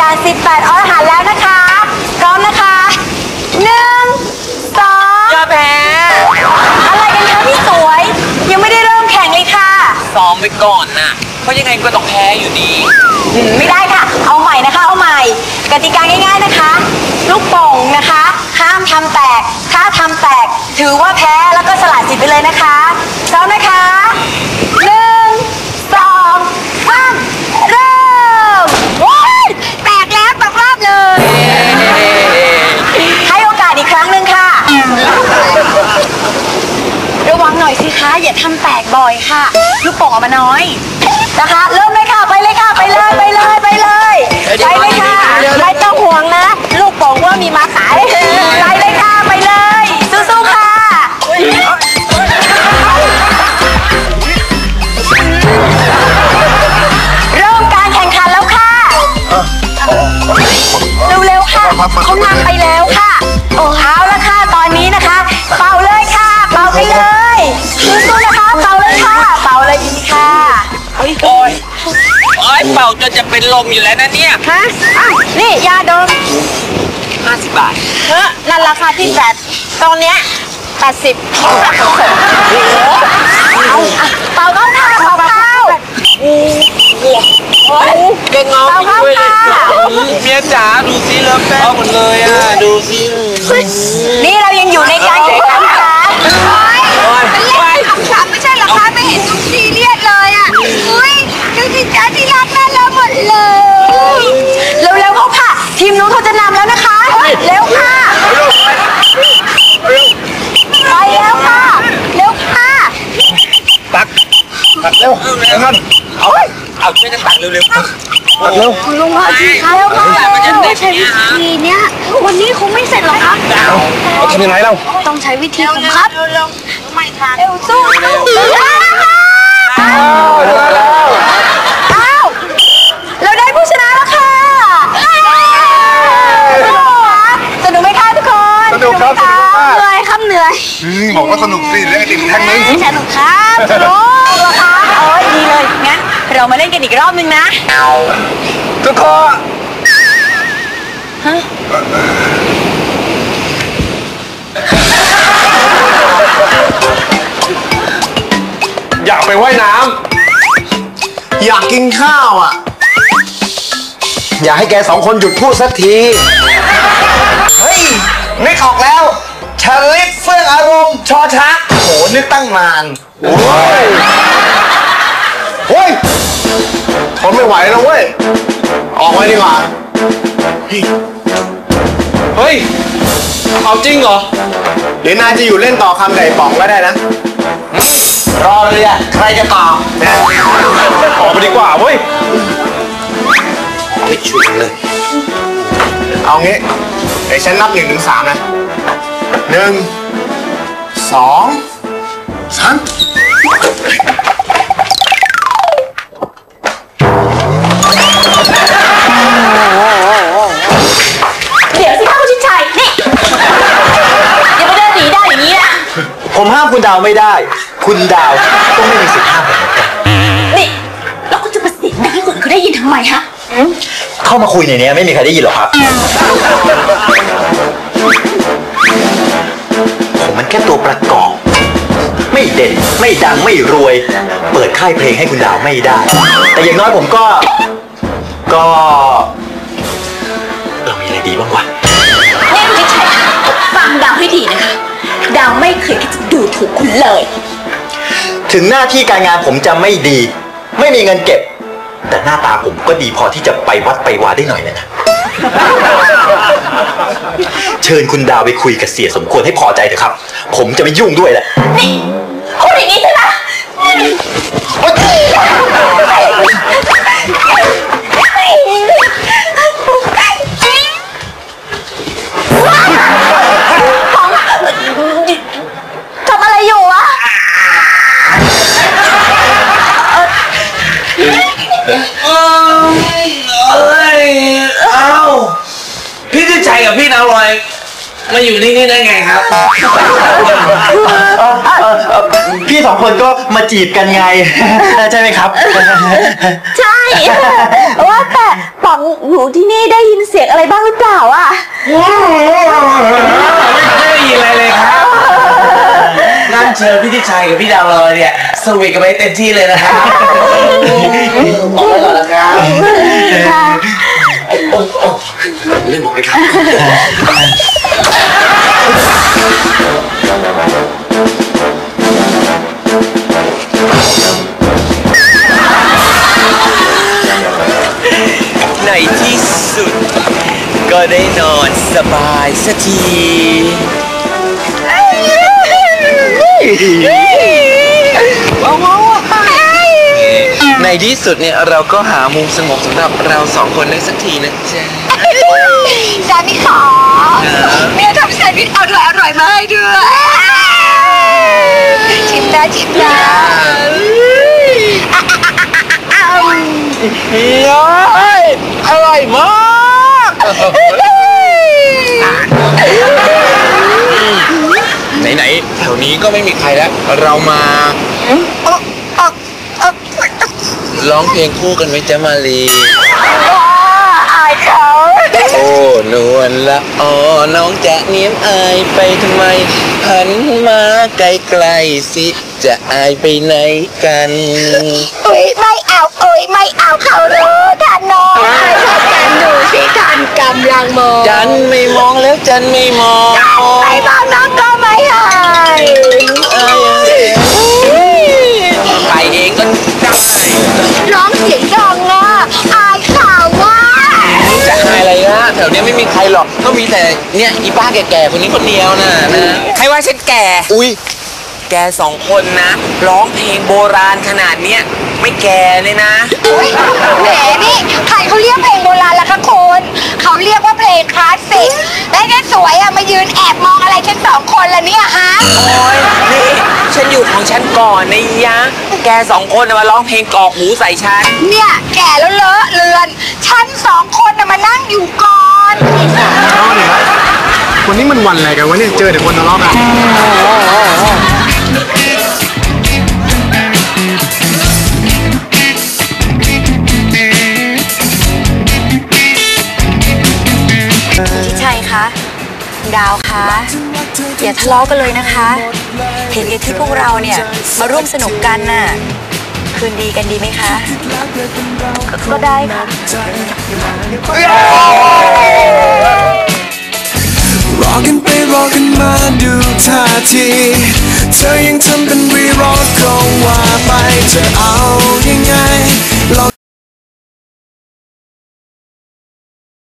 ด่าน 18อรหันต์แล้วนะคะ พร้อมนะคะหนึ่งสองอย่าแพ้อะไรกันคะพี่สวย ยังไม่ได้เริ่มแข่งเลยค่ะซ้อมไปก่อนน่ะเพราะยังไงก็ต้องแพ้อยู่ดี อืมไม่ได้ค่ะ เอาใหม่นะคะ เอาใหม่ กติกาง่ายๆนะคะ ลูกโป่งนะคะ ห้ามทำแตก ถ้าทำแตก ถือว่าแพ้แล้วก็สละสิทธิ์ไปเลยนะคะพร้อมนะคะหนึ่ง ทำแตกบ่อยค่ะ ลูกโป่งออกมาน้อยนะคะ เริ่มเลยค่ะ ไปเลยค่ะ ไปเลย ไปเลย ไปเลย ไปเลยค่ะ ไม่ต้องห่วงนะ ลูกโป่งว่ามีมาขายไปเลยค่ะ เป่าจนจะเป็นลมอยู่แล้วนะเนี่ยฮะอ้าวนี่ยาดม50บาทเฮ้นั่นราคาที่แปดตอนเนี้ยแปดสิบเอาอะเป่าเข้าค่ะเป่าเข้าเก่งเงาเป่าเข้าค่ะเมียจ๋าดูสิเริ่มแป้งหมดเลยอะ ดูสิ นี่เรายังอยู่ในการแข่งขันค่ะ เป็นเล่นขำๆไม่ใช่เหรอคะไม่เห็นต้องซีเรียสเลยอะอุ้ยดูสิจ้าที่รักน่ารักหมดเลย เร็วๆเข้าค่ะ ทีมนู้นเขาจะนำแล้วนะคะ เร็วค่ะ ไปแล้วค่ะ เร็วค่ะ ตัก ตักเร็วเร็วท่านเอาเอาช่วยกันตักเร็วๆตักเร็วลุงพอดีคะแล้วค่ะแต่มันจะติดใช้วิธีเนี้ย วันนี้คงไม่เสร็จหรอกครับเอาทำยังไงเราต้องใช้วิธีของครับเร็วสู้สู้อ้าวเราได้ผู้ชนะแล้วค่ะสนุกไหมคะทุกคน สนุกครับสนุกมาก เหนื่อยครั บเหนื่อยอืมบอกว่าสนุกสิเล่นไอติมแท่งนึงสนุกครับสนุกเหรอคะโอ้ยดีเลย งั้น เรามาเล่นกันอีกรอบนึงนะ ทุกคนอยากไปว่ายน้อยากกินข้าวอะ อยากให้แกสองคนหยุดพูดสักที เฮ้ยนึกออกแล้ว ชาลิตเฟื่องอารมณ์ชอชักโหนึกตั้งนานโอ้ยโอ้ยทนไม่ไหวแล้วเว้ย ออกไปดีกว่าำเฮ้ย เอาจริงเหรอ เดี๋ยวนายจะอยู่เล่นต่อคำไก่ป๋องก็ได้นะ รอเลยอะใครจะตอบเนี่ยออกไปดีกว่าเว้ย ไม่ช่วยเลย เอางี้เดี๋ยวฉันนับหนึ่งถึงสามนะ หนึ่งสองสามเดี๋ยวสิคะคุณชิดชัยนี่อย่ามาเดินหนีได้อย่างนี้นะผมห้ามคุณดาวไม่ได้ คุณดาวก็ไม่มีสิทธิ์ห้ามผมเหมือนกันนี่แล้วคุณจะมาเสียงดังให้คนเขาได้ยินทำไมฮะเข้ามาคุยในนี้ไม่มีใครได้ยินหรอกครับ ผมมันแค่ตัวประกอบ ไม่เด่นไม่ดังไม่รวย เปิดค่ายเพลงให้คุณดาวไม่ได้ แต่อย่างน้อยผมก็ ก็เรามีอะไรดีบ้างวะนี่คุณชิดชัยคะฟังดาวให้ดีนะคะ ดาวไม่เคยคิดจะดูถูกคุณเลย ถึงหน้าที่การงานผมจะไม่ดี ไม่มีเงินเก็บ แต่หน้าตาผมก็ดีพอที่จะไปวัดไปวาได้หน่อยนะนะ เชิญคุณดาวไปคุยกับเสียสมควรให้พอใจเถอะครับ ผมจะไม่ยุ่งด้วยแหละ นี่พูดอย่างนี้ใช่ไหม เอ้ยเอ้าพี่ทิชัยกับพี่นาวลอยมาอยู่นี่นี่ได้ไงครับ พี่สองคนก็มาจีบกันไง ใช่ไหมครับ ใช่ ว่าแต่ป๋องอยู่ที่นี่ได้ยินเสียงอะไรบ้างหรือเปล่าอะ ไม่ได้ยินอะไรเลยครับันเชิญพี่ทิชัยกับพี่ดาวลอยเนี่ยสวีทกันไปเต็มที่เลยนะครับบอกไว้ก่อนนะครับโอ้โอ้เล่นบอกเลยครับในที่สุด ก็ได้นอนสบายสักที ในที่สุดเนี่ยเราก็หามุมสงบสำหรับเราสองคนได้สักทีนะจ๊ะจานี่ขอเมียทำแซนด์วิชอร่อยอร่อยๆมาให้ด้วยชิมนะชิมนะอ นี้ก็ไม่มีใครแล้ว เรามาร้องเพลงคู่กันไหมจ๊ะมาลีอายเขาโอ้นวลละอ๋อน้องจะเนียมอายไปทำไมหันมาไกลๆสิจะอายไปไหนกันอุ้ยไม่เอาอุ้ยไม่เอาเขารู้ทันน้องอายเขากันดูสิทันกำลังมองจันไม่มองแล้วจันไม่มองไปบอกน้อง แถวเนี้ยไม่มีใครหรอกก็มีแต่เนี่ยอีป้าแก่ๆคนนี้คนเดียวนะนะ ใครว่าฉันแก่ อุ้ยแกสองคนนะ ร้องเพลงโบราณขนาดเนี้ยไม่แก่เลยนะ อุ้ยแหมนี่ใครเขาเรียกเพลงโบราณล่ะคะคุณเขาเรียกว่าเพลงคลาสสิกแล้วเนี่ยสวยอะมายืนแอบมองอะไรฉันสองคนละเนี่ยฮะ โอ้ยนี่ฉันอยู่ของฉันก่อนนะยะ แกสองคนน่ะมาร้องเพลงกรอกหูใส่ฉัน เนี่ยแก่แล้วเลอะเลือน ฉันสองคนน่ะมานั่งอยู่ก่อ นวันนี้มันวันอะไรกันวะเนี่ยเจอแต่คนทะเลาะกันพี่ชัยคะดาวคะอย่าทะเลาะกันเลยนะคะ เห็นอย่างที่พวกเราเนี่ยมาร่วมสนุกกันน่ะคืนดีกันดีไหมคะ ก็ก็ได้ค่ะ ขึ้นมาดูท่าที เธอยังทำเป็นรีรอก็ว่าไปจะเอายังไงลอง